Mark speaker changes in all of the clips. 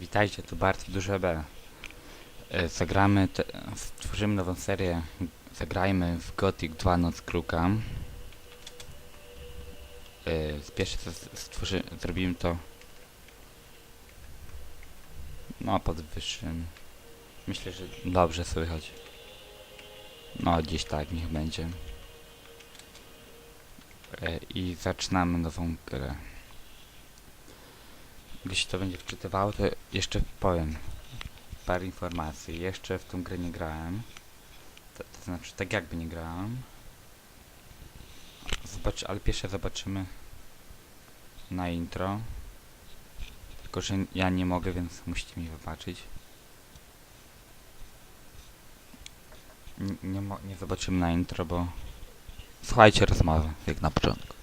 Speaker 1: Witajcie, tu bardzo duże B. E, Zagramy, te, stworzymy nową serię. Zagrajmy w Gothic 2 Noc Kruka. E, Pierwsze co stworzy, zrobimy to no pod wyższym. Myślę, że dobrze słychać. No gdzieś tak niech będzie. E, I zaczynamy nową grę. Gdy się to będzie wczytywało, to jeszcze powiem parę informacji. Jeszcze w tą grę nie grałem. To, to znaczy, tak jakby nie grałem. Zobacz, ale pierwsze zobaczymy na intro. Tylko, że ja nie mogę, więc musicie mi wybaczyć. Nie, nie, nie zobaczymy na intro, bo... Słuchajcie rozmowy, jak na początku.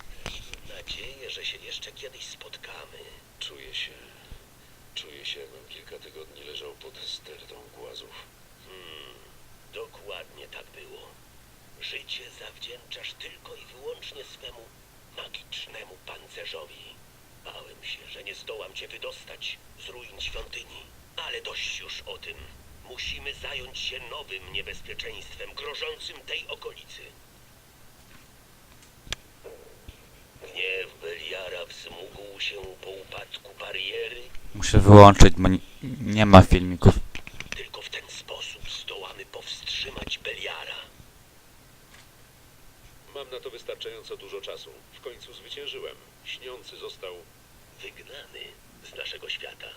Speaker 2: Cię wydostać z ruin świątyni. Ale dość już o tym. Musimy zająć się nowym niebezpieczeństwem grożącym tej okolicy. Gniew Beliara wzmógł się po upadku bariery
Speaker 1: Muszę wyłączyć, bo nie, nie ma filmików.
Speaker 2: Tylko w ten sposób zdołamy powstrzymać Beliara.
Speaker 3: Mam na to wystarczająco dużo czasu. W końcu zwyciężyłem. Śniący został.
Speaker 2: Wygnany z naszego świata.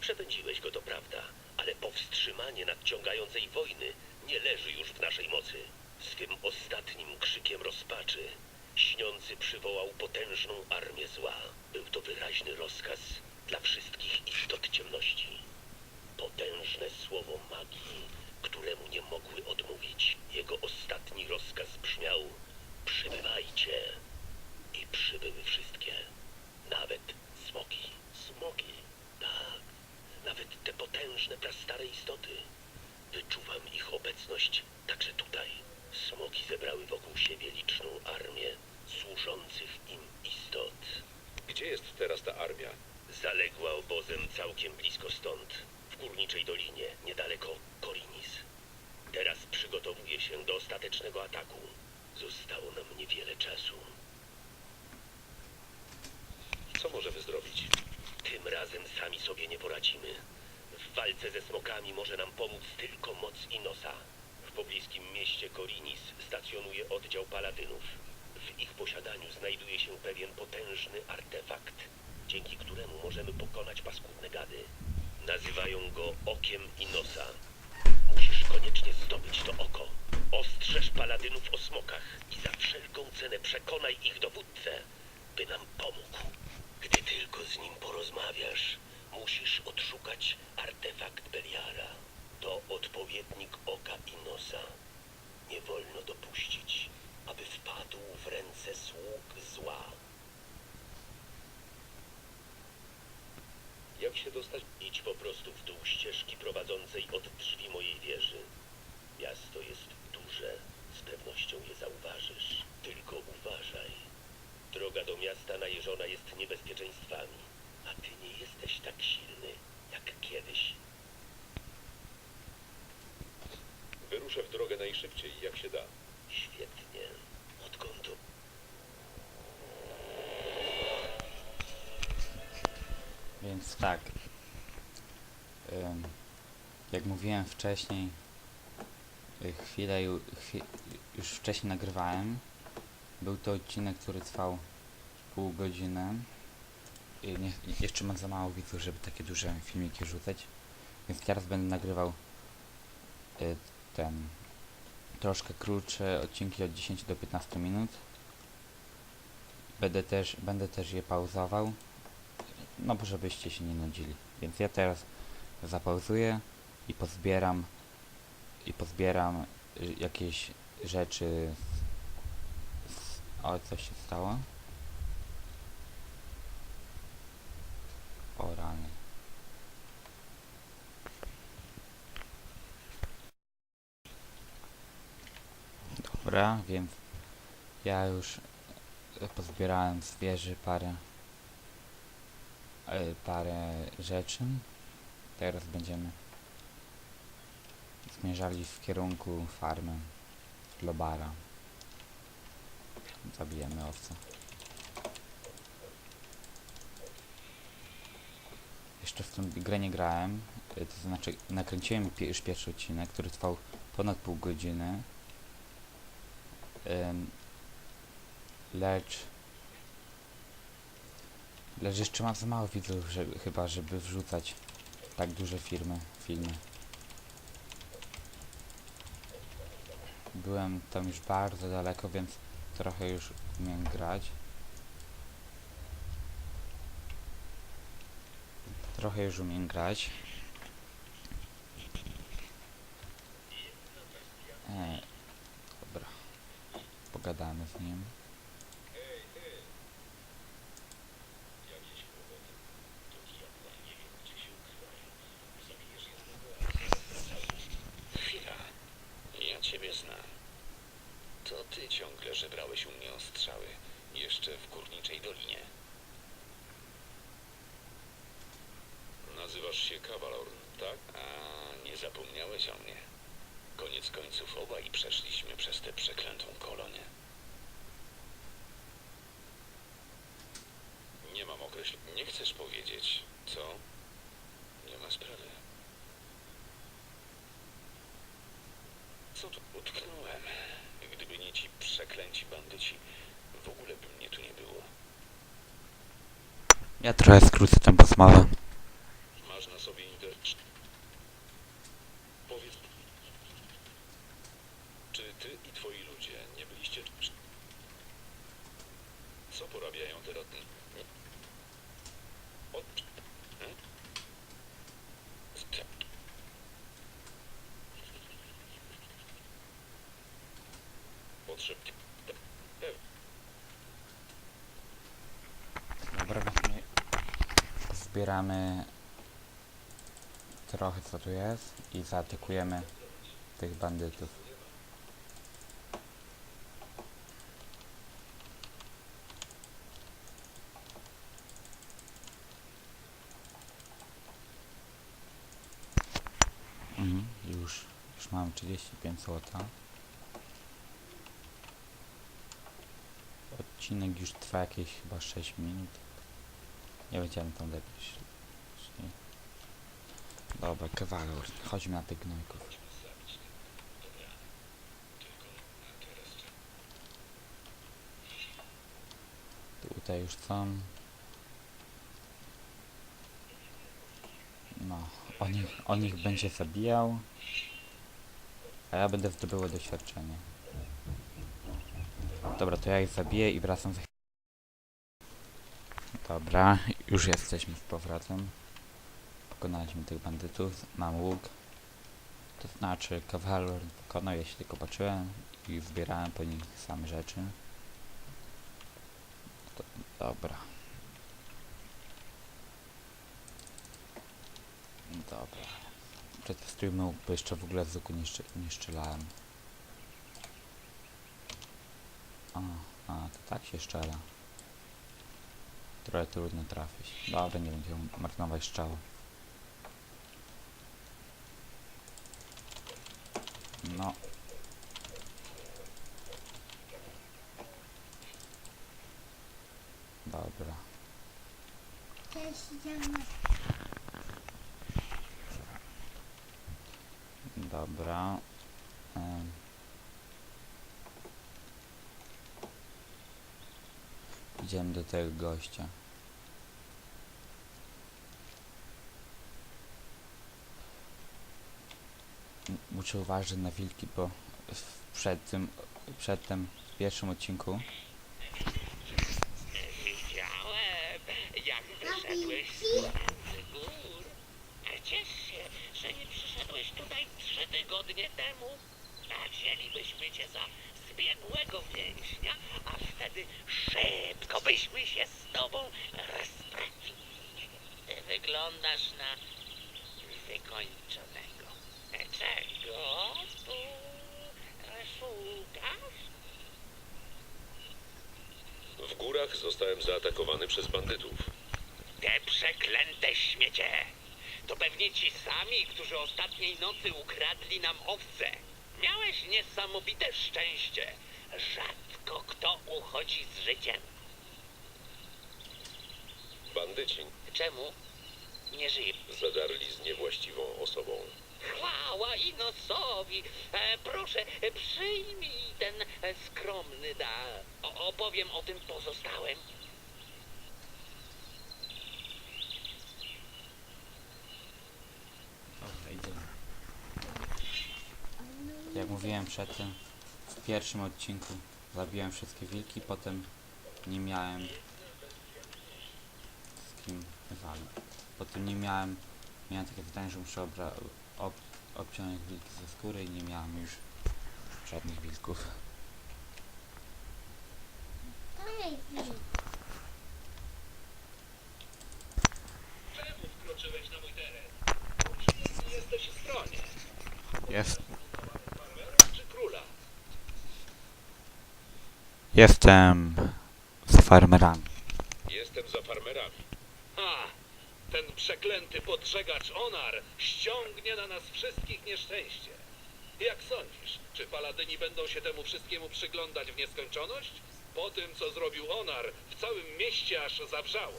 Speaker 2: Przepędziłeś go, to prawda, ale powstrzymanie nadciągającej wojny nie leży już w naszej mocy. Swym ostatnim krzykiem rozpaczy śniący przywołał potężną armię zła. Był to wyraźny rozkaz dla wszystkich istot ciemności. Potężne słowo magii, któremu nie mogły odmówić. Jego ostatni rozkaz brzmiał: Przybywajcie. I przybyły wszystkie. Czasu.
Speaker 3: Co możemy zrobić?
Speaker 2: Tym razem sami sobie nie poradzimy. W walce ze smokami może nam pomóc tylko moc Inosa. W pobliskim mieście Korinis stacjonuje oddział paladynów. W ich posiadaniu znajduje się pewien potężny artefakt, dzięki któremu możemy pokonać paskudne gady. Nazywają go Okiem Inosa. Musisz koniecznie zdobyć to oko. Ostrzeż paladynów o smokach i przekonaj ich dowódcę, by nam pomógł. Gdy tylko z nim porozmawiasz, musisz odszukać artefakt Beliara. To odpowiednik oka Inosa. Nie wolno dopuścić, aby wpadł w ręce sług zła.
Speaker 3: Jak się dostać?
Speaker 2: Idź po prostu w dół ścieżki prowadzącej od drzwi mojej wieży. Miasto jest duże, z pewnością je zauważysz. Tylko uważaj. Droga do miasta najeżona jest niebezpieczeństwami, a ty nie jesteś tak silny jak kiedyś.
Speaker 3: Wyruszę w drogę najszybciej, jak się da.
Speaker 2: Świetnie. Odkąd to
Speaker 1: Więc tak. Jak mówiłem wcześniej, y, chwilę ju, chwi, już wcześniej nagrywałem. Był to odcinek, który trwał pół godziny. I nie, jeszcze mam za mało widzów, żeby takie duże filmiki rzucać. Więc teraz będę nagrywał y, ten troszkę krótsze odcinki od 10 do 15 minut. Będę też, będę też je pauzował no żebyście się nie nudzili. Więc ja teraz zapauzuję i pozbieram i pozbieram y, jakieś rzeczy z, o coś się stało? O rany. Dobra więc ja już pozbierałem z wieży parę parę rzeczy. Teraz będziemy zmierzali w kierunku farmy Globara. Zabijemy owce. Jeszcze w tę grę nie grałem, y, to znaczy nakręciłem już pierwszy odcinek, który trwał ponad pół godziny. Lecz lecz jeszcze mam za mało widzów, żeby, chyba żeby wrzucać tak duże firmy, filmy. Byłem tam już bardzo daleko, więc trochę już umiem grać. Trochę już umiem grać. E, dobra. Pogadamy z nim.
Speaker 3: Chwila. Ja ciebie znam. To ty ciągle żebrałeś u mnie o strzały. Jeszcze Górniczej Dolinie. Nazywasz się Kawalorn, tak? A, nie zapomniałeś o mnie. Koniec końców obaj przeszliśmy przez tę przeklętą kolonię. Nie mam określenia. Nie chcesz powiedzieć, co? Nie ma sprawy. Co tu utknąłem? Gdyby nie ci przeklęci bandyci, w ogóle by mnie tu nie było.
Speaker 1: Ja trochę skrócę tę rozmowę.
Speaker 3: Masz na sobie inter... Powiedz... Czy ty i twoi ludzie nie byliście... Co porabiają teraz? Od... Hmm? Te-
Speaker 1: zbieramy trochę co tu jest i zaatakujemy tych bandytów. Mhm, już, już mam 35 złota. Odcinek już trwa jakieś chyba 6 minut. Nie będziemy tam lepiej. Dobra, kawalor. Chodźmy na tych gnojków. Tutaj już są. No, on ich, on ich będzie zabijał. A ja będę zdobywał doświadczenie. Dobra, to ja ich zabiję i wracam za Dobra, już jesteśmy z powrotem. Pokonaliśmy tych bandytów, mam łuk. To znaczy kawalor pokonał, się tylko patrzyłem i zbierałem po nich same rzeczy. To, dobra. Dobra. Przetestujmy łuk, bo jeszcze w ogóle z łuku nie, szczy, nie strzelałem. A, a, to tak się strzela. Trochę trudno trafić. Dobra, nie będziemy marnować strzału. No. Dobra. Dobra. Idziemy do tego gościa. Muszę uważać na wilki, bo w- przed tym, przed tym pierwszym odcinku
Speaker 4: Widziałem, jak wyszedłeś z gór. Ciesz się, że nie przyszedłeś tutaj trzy tygodnie temu. A wzięlibyśmy cię za zbiegłego więźnia, a wtedy szybko byśmy się z tobą rozprawili. Ty wyglądasz na wykończonego. Czego tu szukasz?
Speaker 3: W górach zostałem zaatakowany przez bandytów.
Speaker 4: Te przeklęte śmiecie! To pewnie ci sami, którzy ostatniej nocy ukradli nam owce. Miałeś niesamowite szczęście. Rzadko kto uchodzi z życiem.
Speaker 5: Bandyci
Speaker 4: Czemu? Nie żyje.
Speaker 5: zadarli z niewłaściwą osobą.
Speaker 4: Chwała Inosowi! E, proszę, e, przyjmij ten e, skromny dar. O, opowiem o tym pozostałym.
Speaker 1: Dobra, idziemy. Jak mówiłem przedtem, w pierwszym odcinku zabiłem wszystkie wilki, potem nie miałem z kim walić. Potem nie miałem, miałem takie zadanie, że muszę obra, ob, obciąć wilki ze skóry i nie miałem już żadnych wilków.
Speaker 6: Ej, wilk.
Speaker 5: Czemu wkroczyłeś na mój teren? Jesteś w stronie.
Speaker 1: Jest.
Speaker 5: Czy króla?
Speaker 1: Jestem z farmerami.
Speaker 5: Jestem za farmerami. Ha! Ten przeklęty podżegacz Onar ściągnie na nas wszystkich nieszczęście. Jak sądzisz, czy paladyni będą się temu wszystkiemu przyglądać w nieskończoność? Po tym, co zrobił Onar, w całym mieście aż zawrzało.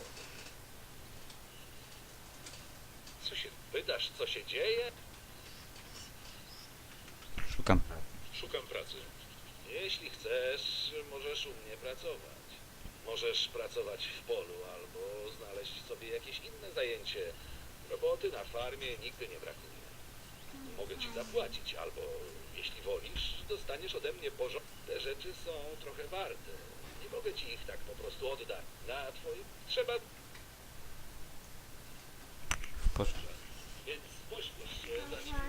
Speaker 5: Co się... Pytasz, co się dzieje?
Speaker 1: Szukam.
Speaker 5: Szukam pracy. Jeśli chcesz, możesz u mnie pracować. Możesz pracować w polu albo znaleźć sobie jakieś inne zajęcie. Roboty na farmie nigdy nie brakuje. Mogę ci zapłacić, albo jeśli wolisz, dostaniesz ode mnie porządek. Te rzeczy są trochę warte. Nie mogę ci ich tak po prostu oddać. Na twoim trzeba,
Speaker 1: Posz...
Speaker 5: więc pośpiesz się.
Speaker 6: Uwaga,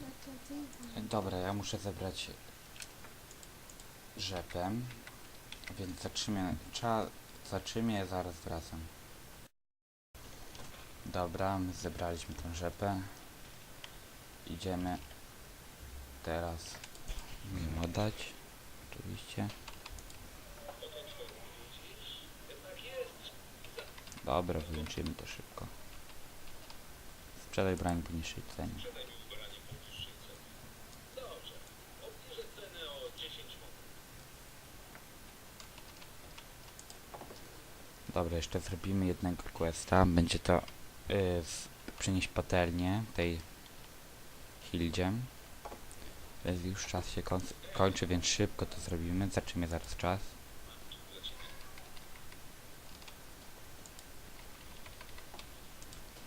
Speaker 6: No to ty
Speaker 1: Dobra, ja muszę zebrać rzepę, więc zatrzymię, trzeba, zatrzymię, zaraz wracam. Dobra, my zebraliśmy tę rzepę. Idziemy teraz ją oddać, oczywiście. Dobra, wyłączymy to szybko. Sprzedaj broń po niższej cenie. Dobra, jeszcze zrobimy jednego questa. Będzie to y, z, przynieść patelnię tej Hildzie. Już czas się końc- kończy, więc szybko to zrobimy. Zaczniemy zaraz czas.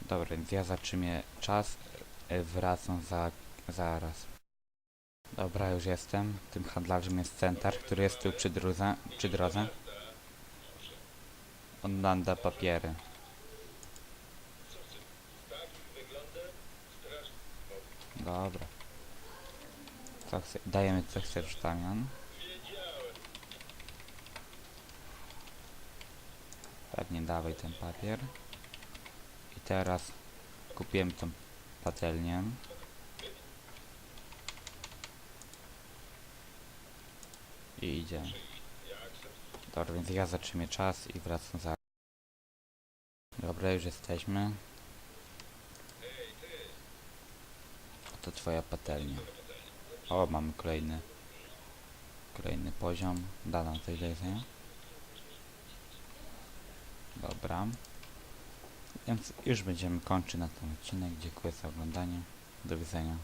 Speaker 1: Dobra, więc ja zatrzymię czas. y, Wracam za, zaraz. Dobra, już jestem. Tym handlarzem jest centar, który jest tu przy drodze. Przy drodze. On nam da papiery. Dobra. Co chce, dajemy co chcesz w zamian. Pewnie dawaj ten papier. I teraz kupiłem tą patelnię. I idziemy. Dobra, więc ja zatrzymię czas i wracam za... Dobra, już jesteśmy. To twoja patelnia. O, mamy kolejny... Kolejny poziom. Da nam coś do jedzenia. Dobra. Więc już będziemy kończyć na ten odcinek. Dziękuję za oglądanie. Do widzenia.